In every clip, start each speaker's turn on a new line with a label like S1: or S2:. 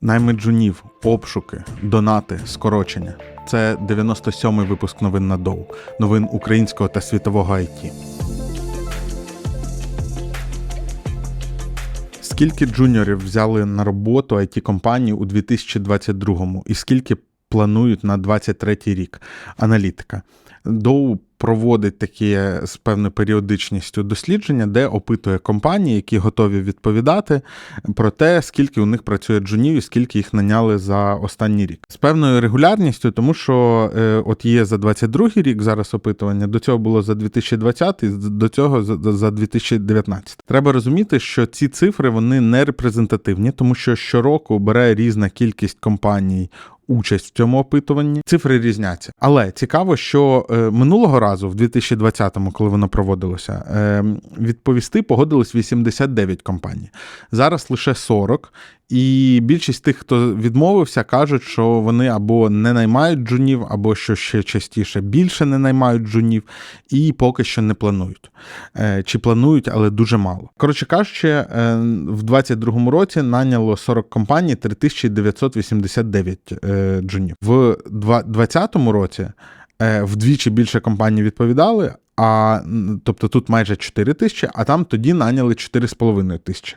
S1: Найми джунів, обшуки, донати, скорочення. Це 97-й випуск новин на Доу, новин українського та світового IT. Скільки джуніорів взяли на роботу it компанії у 2022-му і скільки планують на 2023 рік? Аналітика. Доу проводить такі з певною періодичністю дослідження, де опитує компанії, які готові відповідати про те, скільки у них працює джунів і скільки їх наняли за останній рік. З певною регулярністю, тому що е, от є за 22 рік зараз опитування, до цього було за 2020, і до цього за, за 2019. Треба розуміти, що ці цифри вони не репрезентативні, тому що щороку бере різна кількість компаній участь в цьому опитуванні. Цифри різняться. Але цікаво, що е, минулого разу, в 2020-му, коли воно проводилося, е, відповісти погодилось 89 компаній. Зараз лише 40. І більшість тих, хто відмовився, кажуть, що вони або не наймають джунів, або що ще частіше більше не наймають джунів, і поки що не планують. Е, Чи планують, але дуже мало. Коротше кажучи, е, в 2022 році наняло 40 компаній 3989 е, джунів. В 2020 році вдвічі більше компаній відповідали. А тобто тут майже 4 тисячі, а там тоді наняли 4,5 тисячі.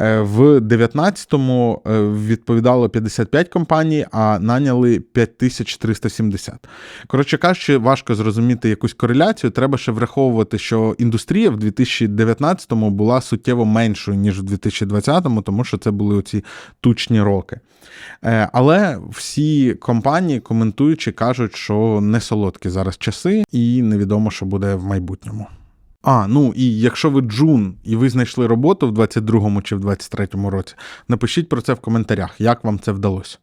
S1: Е, В 19-му е, відповідало 55 компаній, а наняли 5370. Коротше кажучи, важко зрозуміти якусь кореляцію. Треба ще враховувати, що індустрія в 2019-му була суттєво меншою, ніж в 2020-му, тому що це були оці тучні роки. Е, Але всі компанії, коментуючи, кажуть, що не солодкі зараз часи, і невідомо, що буде в майбутньому. А, ну і якщо ви джун і ви знайшли роботу в 22-му чи в 23-му році, напишіть про це в коментарях, як вам це вдалося.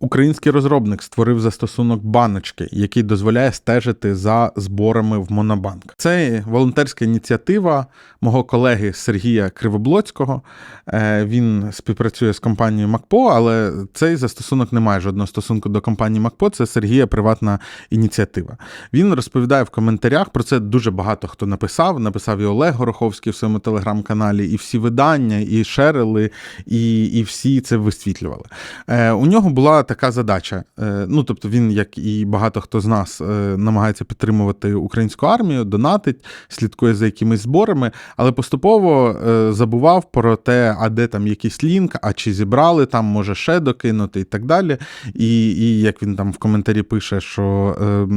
S1: Український розробник створив застосунок баночки, який дозволяє стежити за зборами в Монобанк. Це волонтерська ініціатива мого колеги Сергія Кривоблоцького. Е, Він співпрацює з компанією МакПо, але цей застосунок не має жодного стосунку до компанії МакПо. Це Сергія приватна ініціатива. Він розповідає в коментарях про це дуже багато хто написав. Написав і Олег Гороховський в своєму телеграм-каналі, і всі видання, і шерили, і, і всі це висвітлювали. Е, У нього була така задача. Е, Ну, тобто, він, як і багато хто з нас, е, намагається підтримувати українську армію, донатить, слідкує за якимись зборами, але поступово е, забував про те, а де там якийсь лінк, а чи зібрали там, може ще докинути і так далі. І, і як він там в коментарі пише, що е,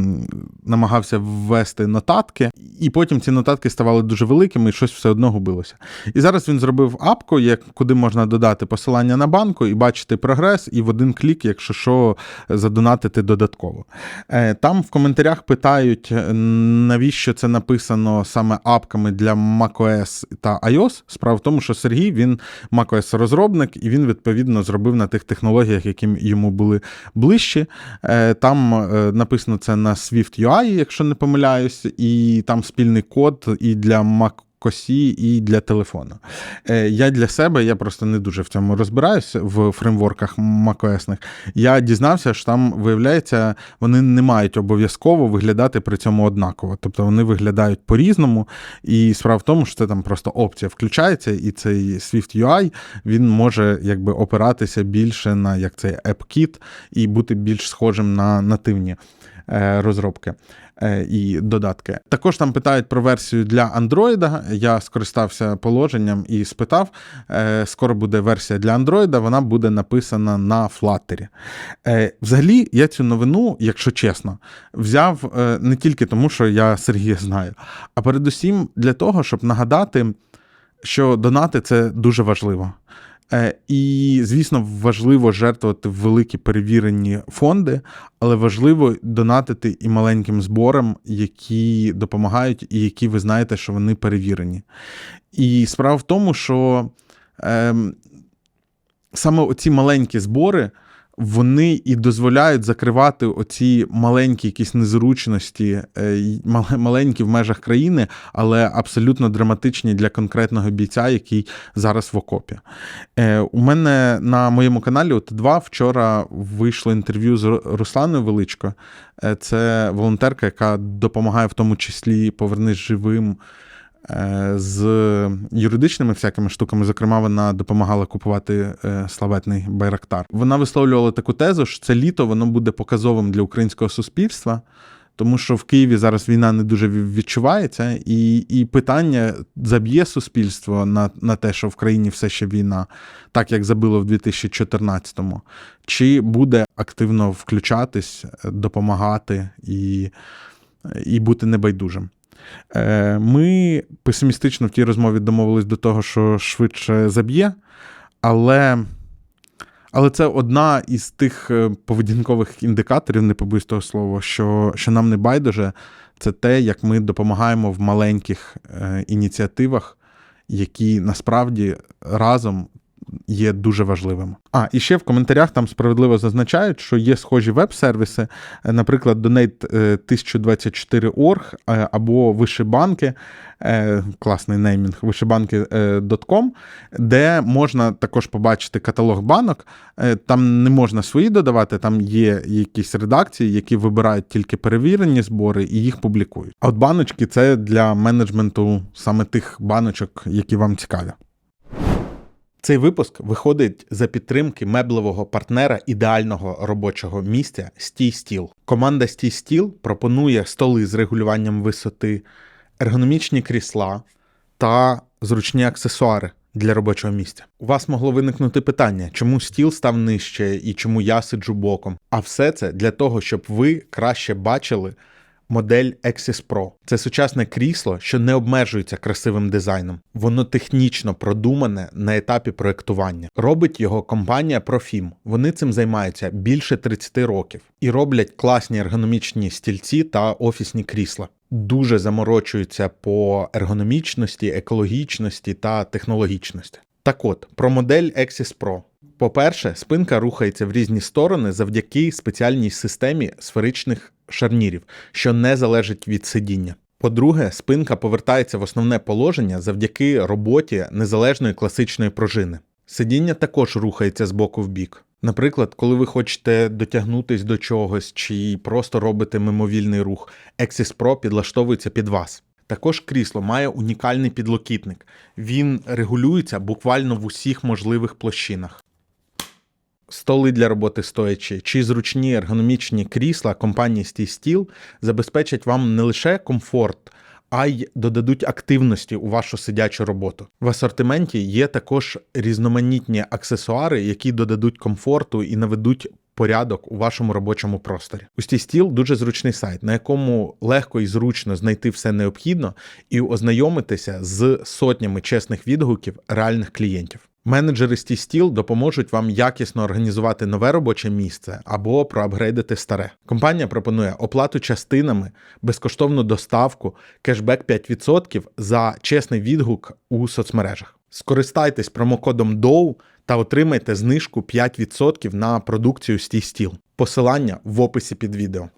S1: намагався ввести нотатки, і потім ці нотатки ставали дуже великими, і щось все одно губилося. І зараз він зробив апку, як, куди можна додати посилання на банку і бачити прогрес, і в один клік, якщо що, задонатити додатково. Е, Там в коментарях питають, е, навіщо це написано саме апками для macOS та iOS. Справа в тому, що Сергій він macOS розробник, і він відповідно зробив на тих технологіях, які йому були ближчі. Е, Там написано це на Swift UI, якщо не помиляюсь, і там спільний код і для Mac косі і для телефону. Е, Я для себе, я просто не дуже в цьому розбираюся в фреймворках macOS. Я дізнався, що там, виявляється, вони не мають обов'язково виглядати при цьому однаково. Тобто вони виглядають по-різному. І справа в тому, що це там просто опція включається, і цей Swift UI він може якби опиратися більше на як цей AppKit і бути більш схожим на нативні е, розробки і додатки. Також там питають про версію для Android. Я скористався положенням і спитав. Е, Скоро буде версія для Android, вона буде написана на Flutter. Е, Взагалі, я цю новину, якщо чесно, взяв е, не тільки тому, що я Сергія знаю, а передусім для того, щоб нагадати, що донати це дуже важливо. Е, І, звісно, важливо жертвувати великі перевірені фонди, але важливо донатити і маленьким зборам, які допомагають, і які ви знаєте, що вони перевірені. І справа в тому, що е, саме оці маленькі збори. Вони і дозволяють закривати оці маленькі якісь незручності, е, маленькі в межах країни, але абсолютно драматичні для конкретного бійця, який зараз в окопі. Е, У мене на моєму каналі от два вчора вийшло інтерв'ю з Русланою Величко. Е, Це волонтерка, яка допомагає в тому числі повернись живим з юридичними всякими штуками. Зокрема, вона допомагала купувати е, славетний Байрактар. Вона висловлювала таку тезу, що це літо воно буде показовим для українського суспільства. Тому що в Києві зараз війна не дуже відчувається, і, і питання заб'є суспільство на, на те, що в країні все ще війна, так як забило в 2014-му, чи буде активно включатись, допомагати і, і бути небайдужим. Е, Ми песимістично в тій розмові домовились до того, що швидше заб'є, але. Але це одна із тих е, поведінкових індикаторів, не побоюсь того слова, що, що нам не байдуже, це те, як ми допомагаємо в маленьких е, ініціативах, які насправді разом є дуже важливими. А, і ще в коментарях там справедливо зазначають, що є схожі веб-сервіси, е, наприклад, Donate е, 1024.org е, або Вишибанки, класний неймінг, вишибанки.com, де можна також побачити каталог банок. Там не можна свої додавати, там є якісь редакції, які вибирають тільки перевірені збори і їх публікують. А от баночки це для менеджменту саме тих баночок, які вам цікаві. Цей випуск виходить за підтримки меблевого партнера ідеального робочого місця Стій Стіл. Команда Стій Стіл пропонує столи з регулюванням висоти, ергономічні крісла та зручні аксесуари для робочого місця. У вас могло виникнути питання, чому стіл став нижче і чому я сиджу боком. А все це для того, щоб ви краще бачили модель Exis Pro. Це сучасне крісло, що не обмежується красивим дизайном. Воно технічно продумане на етапі проектування. Робить його компанія Profim. Вони цим займаються більше 30 років і роблять класні ергономічні стільці та офісні крісла. Дуже заморочуються по ергономічності, екологічності та технологічності. Так от, про модель Exis Pro. По-перше, спинка рухається в різні сторони завдяки спеціальній системі сферичних шарнірів, що не залежить від сидіння. По-друге, спинка повертається в основне положення завдяки роботі незалежної класичної пружини. Сидіння також рухається з боку в бік. Наприклад, коли ви хочете дотягнутись до чогось чи просто робите мимовільний рух, Exis Pro підлаштовується під вас. Також крісло має унікальний підлокітник. Він регулюється буквально в усіх можливих площинах. Столи для роботи стоячи чи зручні ергономічні крісла компанії Stay Steel забезпечать вам не лише комфорт, а й додадуть активності у вашу сидячу роботу. В асортименті є також різноманітні аксесуари, які додадуть комфорту і наведуть порядок у вашому робочому просторі. У Стіл дуже зручний сайт, на якому легко і зручно знайти все необхідно і ознайомитися з сотнями чесних відгуків реальних клієнтів. Менеджери Стіл допоможуть вам якісно організувати нове робоче місце або проапгрейдити старе. Компанія пропонує оплату частинами, безкоштовну доставку, кешбек 5% за чесний відгук у соцмережах. Скористайтесь промокодом DOW та отримайте знижку 5% на продукцію Стіл. Посилання в описі під відео.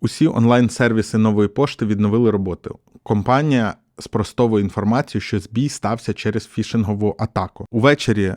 S1: Усі онлайн-сервіси нової пошти відновили роботу. Компанія спростовує інформацію, що збій стався через фішингову атаку. Увечері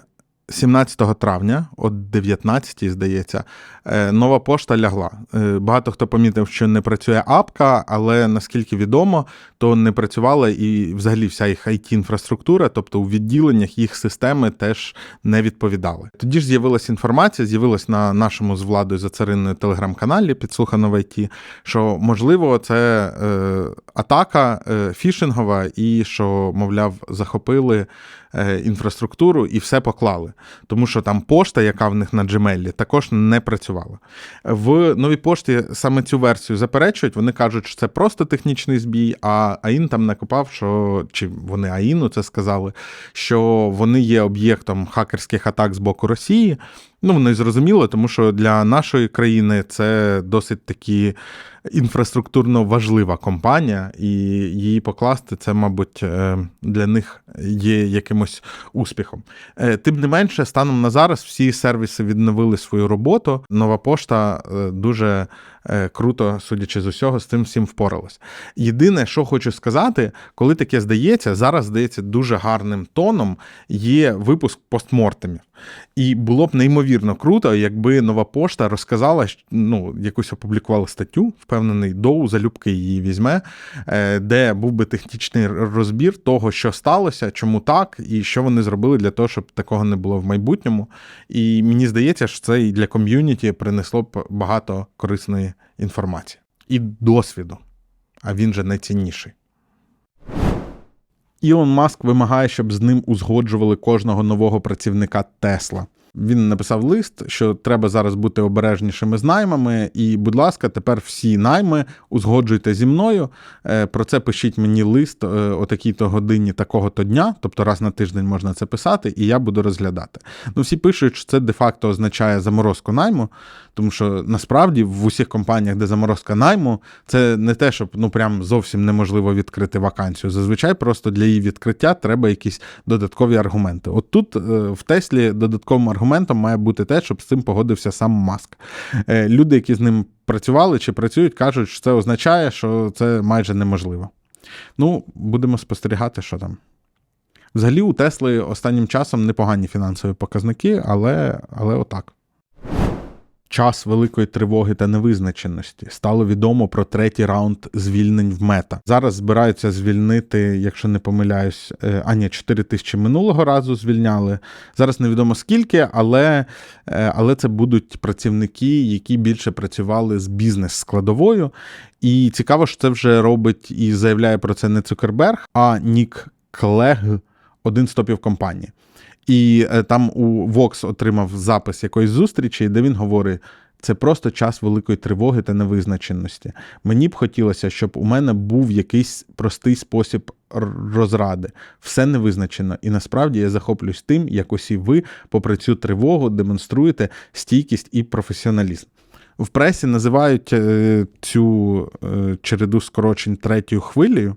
S1: 17 травня, о 19 здається, е, нова пошта лягла. Е, Багато хто помітив, що не працює апка, але наскільки відомо, то не працювала і взагалі вся їх it інфраструктура тобто у відділеннях їх системи теж не відповідали. Тоді ж з'явилася інформація, з'явилась на нашому з владою за цариною телеграм-каналі підслухано в IT, що можливо це е, атака е, фішингова, і що, мовляв, захопили е, інфраструктуру і все поклали. Тому що там пошта, яка в них на Gmail, також не працювала. В новій пошті саме цю версію заперечують. Вони кажуть, що це просто технічний збій. А АІН там накопав, що чи вони Аїну це сказали, що вони є об'єктом хакерських атак з боку Росії. Ну, воно і зрозуміло, тому що для нашої країни це досить таки інфраструктурно важлива компанія, і її покласти це, мабуть, е, для них є якимось успіхом. Е, Тим не менше, станом на зараз всі сервіси відновили свою роботу. Нова пошта е, дуже круто, судячи з усього, з цим всім впоралась. Єдине, що хочу сказати, коли таке здається, зараз здається дуже гарним тоном є випуск постмортемів. І було б неймовірно круто, якби нова пошта розказала, ну, якусь опублікувала статтю, впевнений, Доу залюбки її візьме, е, де був би технічний розбір того, що сталося, чому так, і що вони зробили для того, щоб такого не було в майбутньому. І мені здається, що це і для ком'юніті принесло б багато корисної інформації і досвіду. А він же найцінніший. Ілон Маск вимагає, щоб з ним узгоджували кожного нового працівника Тесла. Він написав лист, що треба зараз бути обережнішими з наймами, і, будь ласка, тепер всі найми узгоджуйте зі мною. Е, Про це пишіть мені лист е, о такій-то годині такого-то дня, тобто раз на тиждень можна це писати, і я буду розглядати. Ну, всі пишуть, що це де-факто означає заморозку найму, тому що насправді в усіх компаніях, де заморозка найму, це не те, щоб ну прям зовсім неможливо відкрити вакансію. Зазвичай просто для її відкриття треба якісь додаткові аргументи. От тут е, в Теслі додатковим аргументом має бути те, щоб з цим погодився сам Маск. Е, Люди, які з ним працювали чи працюють, кажуть, що це означає, що це майже неможливо. Ну, будемо спостерігати, що там. Взагалі, у Тесли останнім часом непогані фінансові показники, але, але отак. Час великої тривоги та невизначеності стало відомо про третій раунд звільнень в мета. Зараз збираються звільнити, якщо не помиляюсь, е, а ні, 4 тисячі минулого разу звільняли. Зараз невідомо скільки, але, е, але це будуть працівники, які більше працювали з бізнес-складовою. І цікаво, що це вже робить і заявляє про це не Цукерберг, а Нік Клег, один з топів компанії. І е, там у Вокс отримав запис якоїсь зустрічі, де він говорить: це просто час великої тривоги та невизначеності. Мені б хотілося, щоб у мене був якийсь простий спосіб розради. Все невизначено. І насправді я захоплююсь тим, як усі ви, попри цю тривогу, демонструєте стійкість і професіоналізм. В пресі називають е, цю е, череду скорочень третьою хвилею.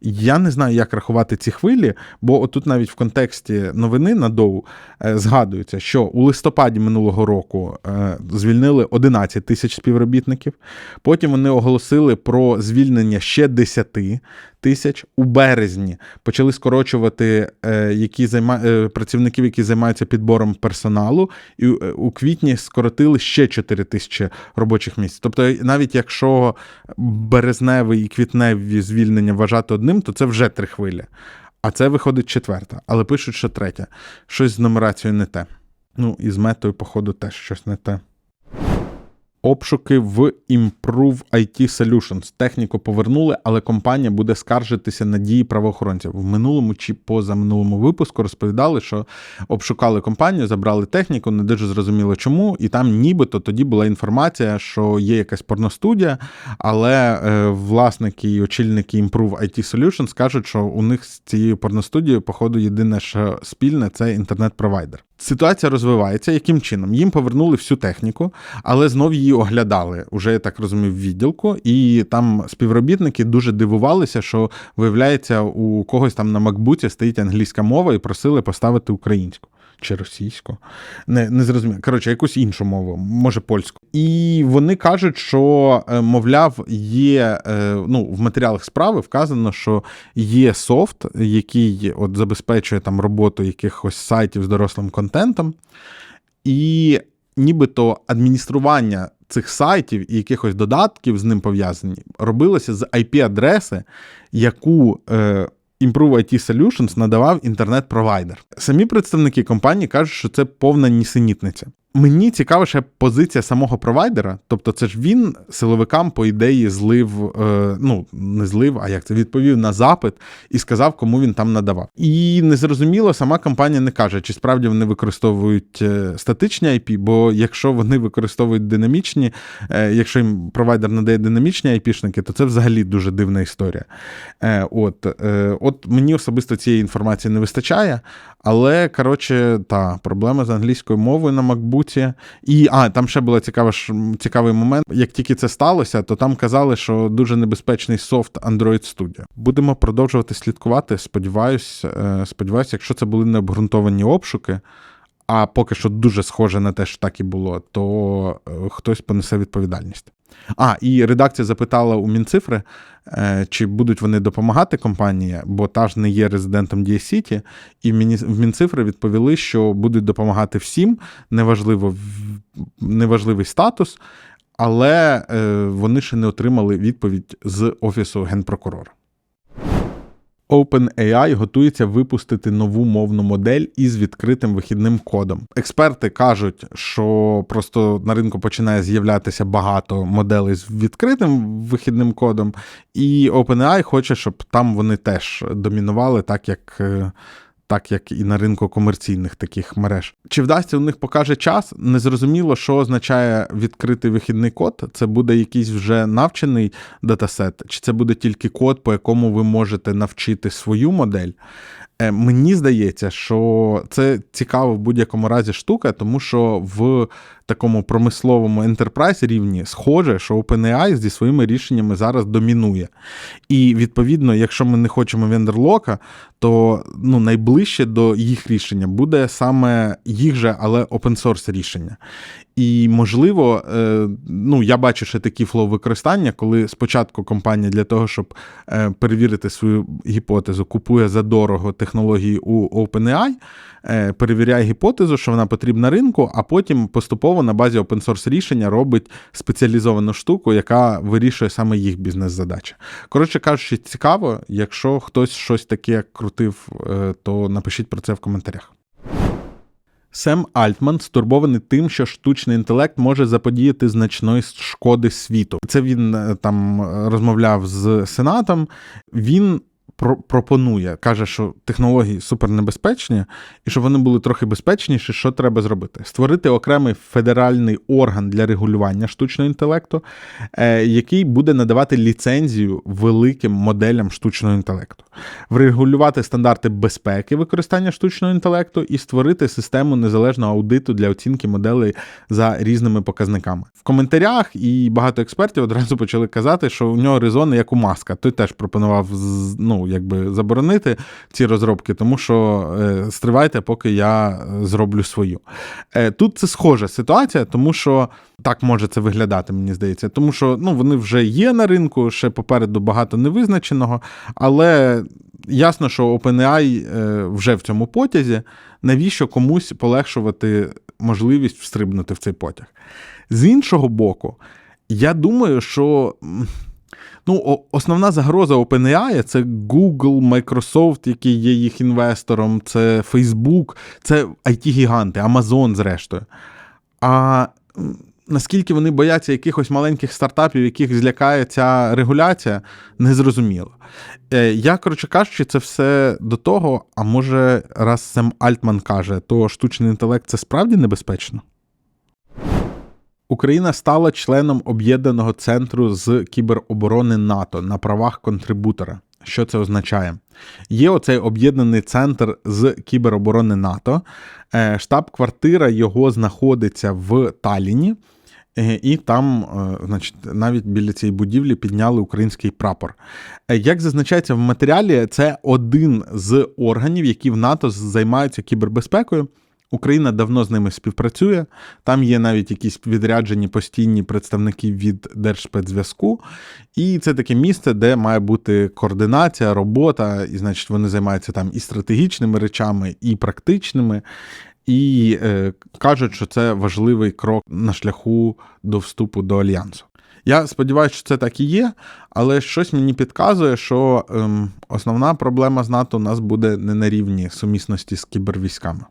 S1: Я не знаю, як рахувати ці хвилі, бо отут навіть в контексті новини на Доу е, згадується, що у листопаді минулого року звільнили 11 тисяч співробітників. Потім вони оголосили про звільнення ще 10 тисяч. У березні почали скорочувати е, які займа... е, працівників, які займаються підбором персоналу, і е, у квітні скоротили ще 4 тисячі робочих місць. Тобто, навіть якщо березневий і квітневі звільнення вважати одним, то це вже три хвилі. А це виходить четверта. Але пишуть, що третя. Щось з нумерацією не те. Ну, і з метою, походу, теж щось не те. Обшуки в Improve IT Solutions. Техніку повернули, але компанія буде скаржитися на дії правоохоронців. В минулому чи позаминулому випуску розповідали, що обшукали компанію, забрали техніку, не дуже зрозуміло чому. І там нібито тоді була інформація, що є якась порностудія, але е, власники і очільники Improve IT Solutions кажуть, що у них з цією порностудією, походу, єдине, що спільне це інтернет-провайдер. Ситуація розвивається. Яким чином? Їм повернули всю техніку, але знов її оглядали, уже я так розумів, відділку, і там співробітники дуже дивувалися, що виявляється, у когось там на макбуці стоїть англійська мова і просили поставити українську. Чи російську, не не зрозуміло. Коротше, якусь іншу мову, може польську. І вони кажуть, що, е, мовляв, є е, ну, в матеріалах справи вказано, що є софт, який от забезпечує там роботу якихось сайтів з дорослим контентом, і нібито адміністрування цих сайтів і якихось додатків з ним пов'язані робилося з IP-адреси, яку. Е, Improve IT Solutions надавав інтернет-провайдер. Самі представники компанії кажуть, що це повна нісенітниця. Мені цікава ще позиція самого провайдера, тобто це ж він силовикам, по ідеї, злив, е, ну не злив, а як це відповів на запит і сказав, кому він там надавав. І незрозуміло, сама компанія не каже, чи справді вони використовують е, статичні IP, бо якщо вони використовують динамічні, е, якщо їм провайдер надає динамічні IP-шники, то це взагалі дуже дивна історія. От, от мені особисто цієї інформації не вистачає, але коротше, та проблема з англійською мовою на MacBook. І а, там ще був цікавий, момент. Як тільки це сталося, то там казали, що дуже небезпечний софт Android Studio. Будемо продовжувати слідкувати. Сподіваюсь, е, сподіваюсь, якщо це були необґрунтовані обшуки. А поки що дуже схоже на те, що так і було, то е, хтось понесе відповідальність. А, і редакція запитала у Мінцифри, е, чи будуть вони допомагати компанії, бо та ж не є резидентом Дія Сіті. І в Мінцифри відповіли, що будуть допомагати всім, неважливо, неважливий статус, але е, вони ще не отримали відповідь з Офісу генпрокурора. OpenAI готується випустити нову мовну модель із відкритим вихідним кодом. Експерти кажуть, що просто на ринку починає з'являтися багато моделей з відкритим вихідним кодом, і OpenAI хоче, щоб там вони теж домінували, так як. Так як і на ринку комерційних таких мереж. Чи вдасться у них покаже час? Незрозуміло, що означає відкритий вихідний код. Це буде якийсь вже навчений датасет, чи це буде тільки код, по якому ви можете навчити свою модель. Е, Мені здається, що це цікава в будь-якому разі штука, тому що в такому промисловому enterprise рівні схоже, що OpenAI зі своїми рішеннями зараз домінує. І відповідно, якщо ми не хочемо вендерлока, то ну, найближче до їх рішення буде саме їх же, але open source рішення. І можливо, е, ну я бачу ще такі флоу використання, коли спочатку компанія для того, щоб е, перевірити свою гіпотезу, купує задорого технології у OpenAI, е, перевіряє гіпотезу, що вона потрібна ринку, а потім поступово на базі open source рішення робить спеціалізовану штуку, яка вирішує саме їх бізнес-задачі. Коротше кажучи, цікаво, якщо хтось щось таке крутив, е, то напишіть про це в коментарях. Сем Альтман стурбований тим, що штучний інтелект може заподіяти значної шкоди світу. Це він е, там е, розмовляв з Сенатом. Він пропонує, каже, що технології супернебезпечні, і щоб вони були трохи безпечніші, що треба зробити? Створити окремий федеральний орган для регулювання штучного інтелекту, е, який буде надавати ліцензію великим моделям штучного інтелекту, врегулювати стандарти безпеки використання штучного інтелекту і створити систему незалежного аудиту для оцінки моделей за різними показниками. В коментарях і багато експертів одразу почали казати, що у нього резони як у маска. Той теж пропонував ну, якби заборонити ці розробки, тому що е, стривайте, поки я зроблю свою. Е, тут це схожа ситуація, тому що так може це виглядати, мені здається. Тому що ну, вони вже є на ринку, ще попереду багато невизначеного, але ясно, що OpenAI е, вже в цьому потязі. Навіщо комусь полегшувати можливість встрибнути в цей потяг? З іншого боку, я думаю, що. Ну, основна загроза OpenAI – це Google, Microsoft, який є їх інвестором, це Facebook, це IT-гіганти, Amazon, зрештою. А наскільки вони бояться якихось маленьких стартапів, яких злякає ця регуляція, незрозуміло. Е, Я, коротше кажучи, це все до того, а може, раз Сем Альтман каже, то штучний інтелект це справді небезпечно? Україна стала членом об'єднаного центру з кібероборони НАТО на правах контрибутора. Що це означає? Є оцей об'єднаний центр з кібероборони НАТО. Е, Штаб-квартира його знаходиться в Талліні. Е, І там, е, значить, навіть біля цієї будівлі підняли український прапор. Як зазначається в матеріалі, це один з органів, які в НАТО займаються кібербезпекою. Україна давно з ними співпрацює. Там є навіть якісь відряджені постійні представники від Держспецзв'язку. І це таке місце, де має бути координація, робота, і, значить, вони займаються там і стратегічними речами, і практичними. І е, кажуть, що це важливий крок на шляху до вступу до альянсу. Я сподіваюся, що це так і є, але щось мені підказує, що ем, основна проблема з НАТО у нас буде не на рівні сумісності з кібервійськами.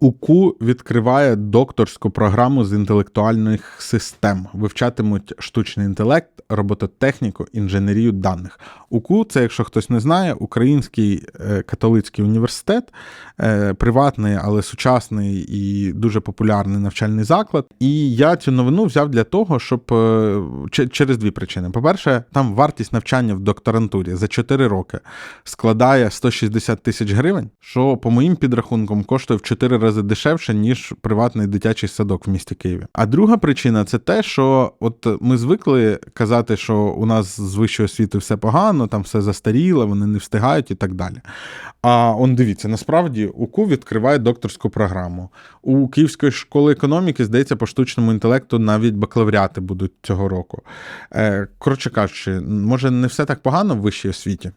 S1: УКУ відкриває докторську програму з інтелектуальних систем. Вивчатимуть штучний інтелект, робототехніку, інженерію даних. УКУ це, якщо хтось не знає, Український е, католицький університет, е, приватний, але сучасний і дуже популярний навчальний заклад. І я цю новину взяв для того, щоб е, через дві причини. По-перше, там вартість навчання в докторантурі за 4 роки складає 160 тисяч гривень, що по моїм підрахункам коштує в 4 рази рази дешевше, ніж приватний дитячий садок в місті Києві. А друга причина це те, що от ми звикли казати, що у нас з вищою освітою все погано, там все застаріло, вони не встигають і так далі. А он дивіться, насправді УКУ відкриває докторську програму. У Київської школи економіки, здається, по штучному інтелекту навіть бакалавріати будуть цього року. Е, Коротше кажучи, може, не все так погано в вищій освіті?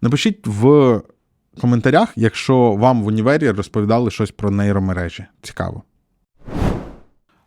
S1: Напишіть в коментарях, якщо вам в універі розповідали щось про нейромережі. Цікаво.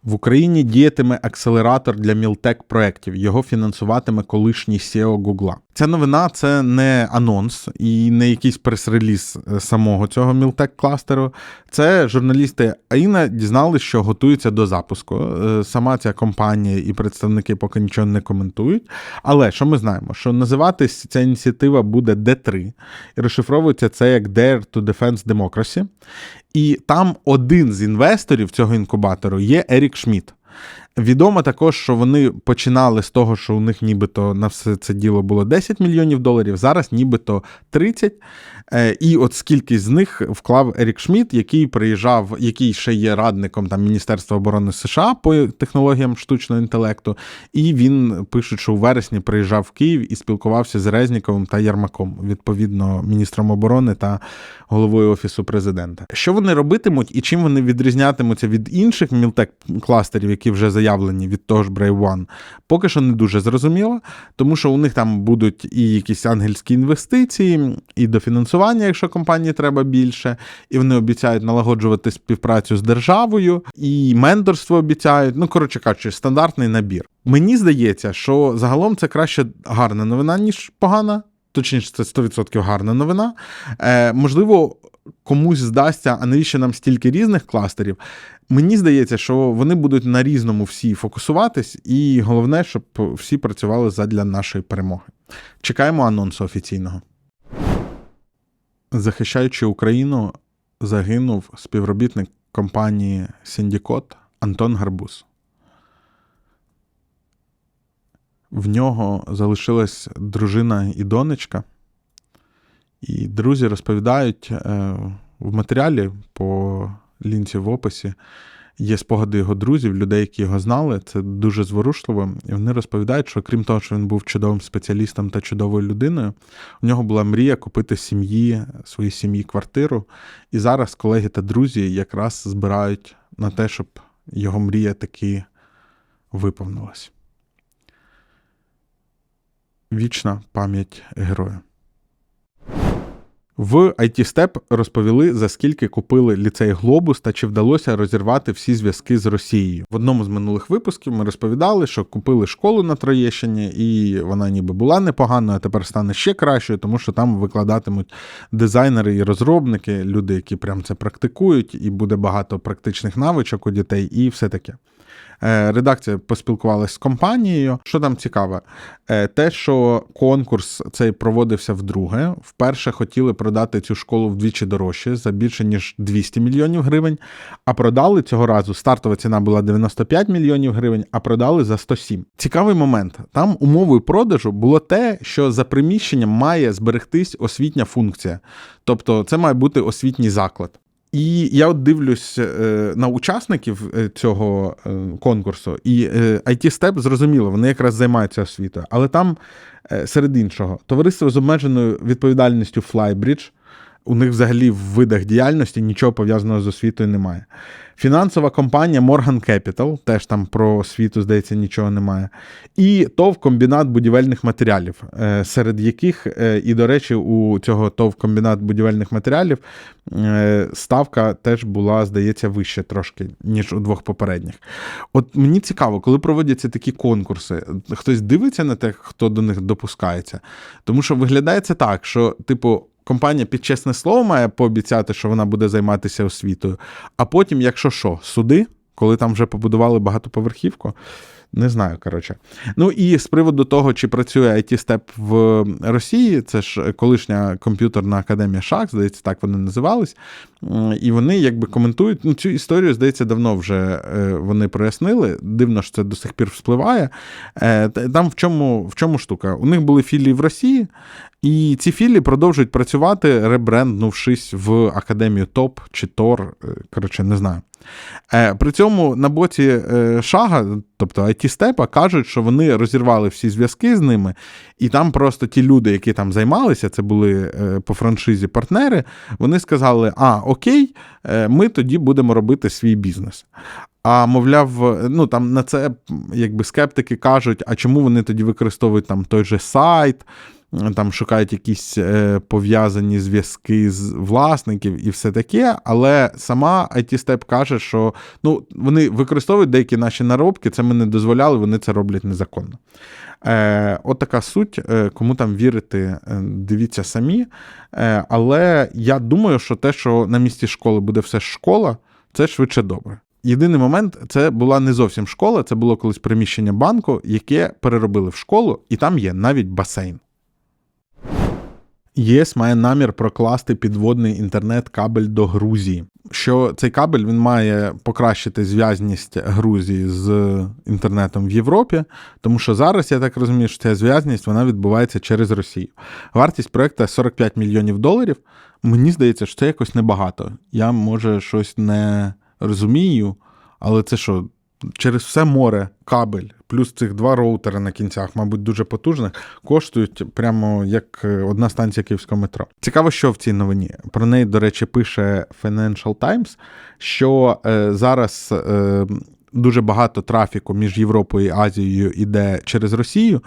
S1: В Україні діятиме акселератор для мілтек проєктів. Його фінансуватиме колишній SEO Гугла. Ця новина це не анонс і не якийсь прес-реліз е, самого цього мілтек кластеру. Це журналісти Аїна дізналися, що готуються до запуску. Е, Сама ця компанія і представники поки нічого не коментують. Але що ми знаємо? Що називатись ця ініціатива буде D3, і розшифровується це як Dare to Defense Democracy. І там один з інвесторів цього інкубатору є Ерік Шмідт. Відомо також, що вони починали з того, що у них нібито на все це діло було 10 мільйонів доларів, зараз нібито 30. Е, І от скільки з них вклав Ерік Шмідт, який приїжджав, який ще є радником там Міністерства оборони США по технологіям штучного інтелекту. І він пише, що у вересні приїжджав в Київ і спілкувався з Резніковим та Ярмаком, відповідно, міністром оборони та головою офісу президента. Що вони робитимуть і чим вони відрізнятимуться від інших мілтек кластерів, які вже заявлені від того ж Brave One, поки що не дуже зрозуміло, тому що у них там будуть і якісь ангельські інвестиції, і дофінансування, якщо компанії треба більше, і вони обіцяють налагоджувати співпрацю з державою, і менторство обіцяють. Ну, коротше кажучи, стандартний набір. Мені здається, що загалом це краще гарна новина, ніж погана. Точніше, це 100% гарна новина. Е, Можливо, комусь здасться, а навіщо нам стільки різних кластерів. Мені здається, що вони будуть на різному всі фокусуватись, і головне, щоб всі працювали задля нашої перемоги. Чекаємо анонсу офіційного. Захищаючи Україну, загинув співробітник компанії Сіндікот Антон Гарбуз. В нього залишилась дружина і донечка. І друзі розповідають е, в матеріалі по лінці в описі. Є спогади його друзів, людей, які його знали. Це дуже зворушливо. І вони розповідають, що крім того, що він був чудовим спеціалістом та чудовою людиною, у нього була мрія купити сім'ї, своїй сім'ї квартиру. І зараз колеги та друзі якраз збирають на те, щоб його мрія таки виповнилась. Вічна пам'ять героя. В IT Step розповіли, за скільки купили ліцей Глобус та чи вдалося розірвати всі зв'язки з Росією. В одному з минулих випусків ми розповідали, що купили школу на Троєщині, і вона ніби була непоганою, а тепер стане ще кращою, тому що там викладатимуть дизайнери і розробники, люди, які прям це практикують, і буде багато практичних навичок у дітей, і все таке. Е, редакція поспілкувалася з компанією. Що там цікаве? Е, те, що конкурс цей проводився вдруге. Вперше хотіли продати цю школу вдвічі дорожче за більше ніж 200 мільйонів гривень. А продали цього разу стартова ціна була 95 мільйонів гривень, а продали за 107. Цікавий момент. Там умовою продажу було те, що за приміщенням має зберегтись освітня функція. Тобто, це має бути освітній заклад. І я от дивлюсь е, на учасників е, цього е, конкурсу, і IT Step, зрозуміло, вони якраз займаються освітою. Але там, серед іншого, товариство з обмеженою відповідальністю Flybridge, у них взагалі в видах діяльності нічого пов'язаного з освітою немає. Фінансова компанія Morgan Capital, теж там про освіту, здається, нічого немає. І ТОВ комбінат будівельних матеріалів, е, серед яких, е, і, до речі, у цього ТОВ комбінат будівельних матеріалів е, ставка теж була, здається, вища трошки, ніж у двох попередніх. От мені цікаво, коли проводяться такі конкурси, хтось дивиться на те, хто до них допускається. Тому що виглядає це так, що, типу, компанія під чесне слово має пообіцяти, що вона буде займатися освітою. А потім, якщо що, суди, коли там вже побудували багатоповерхівку, Не знаю, коротше. Ну і з приводу того, чи працює IT Step в Росії, це ж колишня комп'ютерна академія Шах, здається, так вони називались. І вони якби коментують ну, цю історію, здається, давно вже е, вони прояснили. Дивно, що це до сих пір вспливає. Е, Там в чому, в чому штука? У них були філії в Росії, і ці філії продовжують працювати, ребренднувшись в академію ТОП чи ТОР. е, Коротше, не знаю. Е, При цьому на боці е, Шага, тобто IT Степа, кажуть, що вони розірвали всі зв'язки з ними, і там просто ті люди, які там займалися, це були е, по франшизі партнери, вони сказали: А, окей, ми тоді будемо робити свій бізнес. А мовляв, ну там на це якби скептики кажуть, а чому вони тоді використовують там той же сайт, там шукають якісь е, пов'язані зв'язки з власників і все таке. Але сама IT Step каже, що ну, вони використовують деякі наші наробки, це ми не дозволяли, вони це роблять незаконно. Е, от така суть, е, кому там вірити, е, дивіться самі. Е, але я думаю, що те, що на місці школи буде все школа, це швидше добре. Єдиний момент це була не зовсім школа, це було колись приміщення банку, яке переробили в школу, і там є навіть басейн. ЄС має намір прокласти підводний інтернет-кабель до Грузії. Що цей кабель він має покращити зв'язність Грузії з інтернетом в Європі, тому що зараз я так розумію, що ця зв'язність вона відбувається через Росію. Вартість проекту 45 мільйонів доларів. Мені здається, що це якось небагато. Я може щось не розумію, але це що? Через все море кабель, плюс цих два роутери на кінцях, мабуть, дуже потужних, коштують прямо як е, одна станція київського метро. Цікаво, що в цій новині. Про неї, до речі, пише Financial Times, що е, зараз е, дуже багато трафіку між Європою і Азією йде через Росію.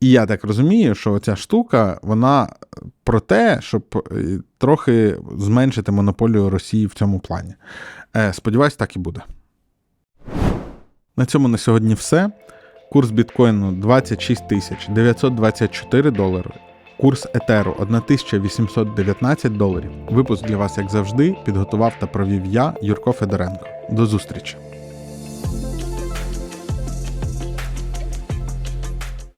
S1: І я так розумію, що ця штука вона про те, щоб е, трохи зменшити монополію Росії в цьому плані. Е, сподіваюсь, так і буде. На цьому на сьогодні все. Курс біткоїну 26 тисяч 924 долари. Курс Етеру 1819 доларів. Випуск для вас, як завжди, підготував та провів я, Юрко Федоренко. До зустрічі!